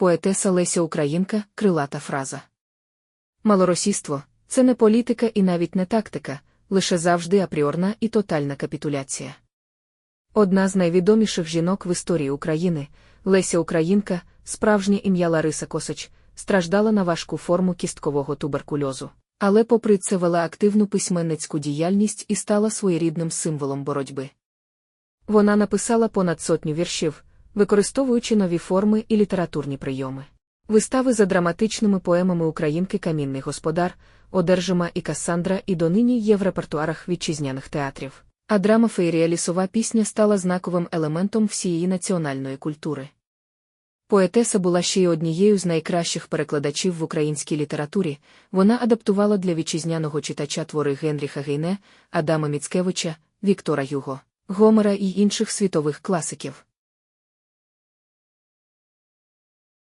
Поетеса Леся Українка крилата фраза. Малоросійство це не політика і навіть не тактика, лише завжди апріорна і тотальна капітуляція. Одна з найвідоміших жінок в історії України, Леся Українка, справжнє ім'я Лариса Косач, страждала на важку форму кісткового туберкульозу. Але попри це вела активну письменницьку діяльність і стала своєрідним символом боротьби. Вона написала понад сотню віршів, використовуючи нові форми і літературні прийоми. Вистави за драматичними поемами українки Камінний господар, Одержима і Кассандра і донині є в репертуарах вітчизняних театрів. А драма Феєрія лісова пісня стала знаковим елементом всієї національної культури. Поетеса була ще й однією з найкращих перекладачів в українській літературі. Вона адаптувала для вітчизняного читача твори Генріха Гейне, Адама Міцкевича, Віктора Юго, Гомера і інших світових класиків.